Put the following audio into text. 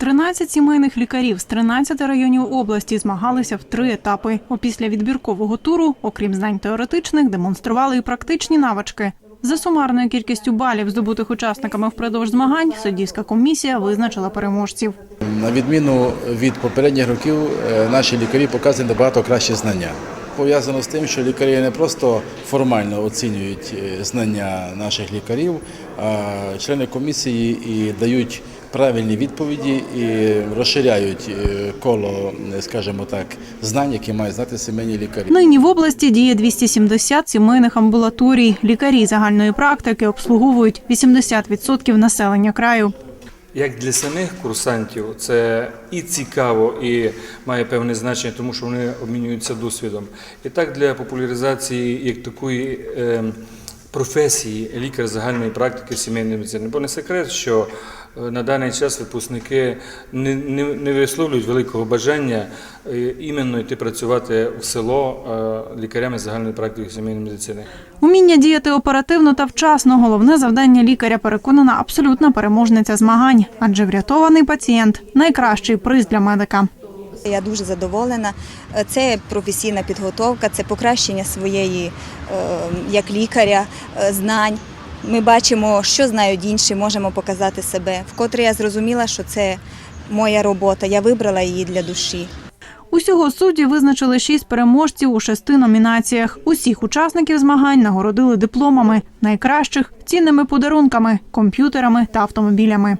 13 сімейних лікарів з 13 районів області змагалися в три етапи. Опісля відбіркового туру, окрім знань теоретичних, демонстрували і практичні навички. За сумарною кількістю балів, здобутих учасниками впродовж змагань, суддівська комісія визначила переможців. На відміну від попередніх років, е, наші лікарі показують набагато кращі знання. Пов'язано з тим, що лікарі не просто формально оцінюють е, знання наших лікарів, а члени комісії і дають правильні відповіді і розширяють е, коло, е, скажімо так, знань, які мають знати сімейні лікарі. Нині в області діє 270 сімейних амбулаторій. Лікарі загальної практики обслуговують 80% населення краю. Як для самих курсантів це і цікаво, і має певне значення, тому що вони обмінюються досвідом. І так для популяризації як такої е, професії лікар загальної практики сімейної медицини. Бо не секрет, що е, на даний час випускники не, не, не висловлюють великого бажання е, іменно йти працювати в село е, лікарями загальної практики сімейної медицини. Уміння діяти оперативно та вчасно головне завдання лікаря переконана абсолютна переможниця змагань, адже врятований пацієнт найкращий приз для медика. Я дуже задоволена. Це професійна підготовка, це покращення своєї е, як лікаря е, знань. Ми бачимо, що знають інші, можемо показати себе. Вкотре я зрозуміла, що це моя робота. Я вибрала її для душі. Усього судді визначили шість переможців у шести номінаціях. Усіх учасників змагань нагородили дипломами, найкращих цінними подарунками, комп'ютерами та автомобілями.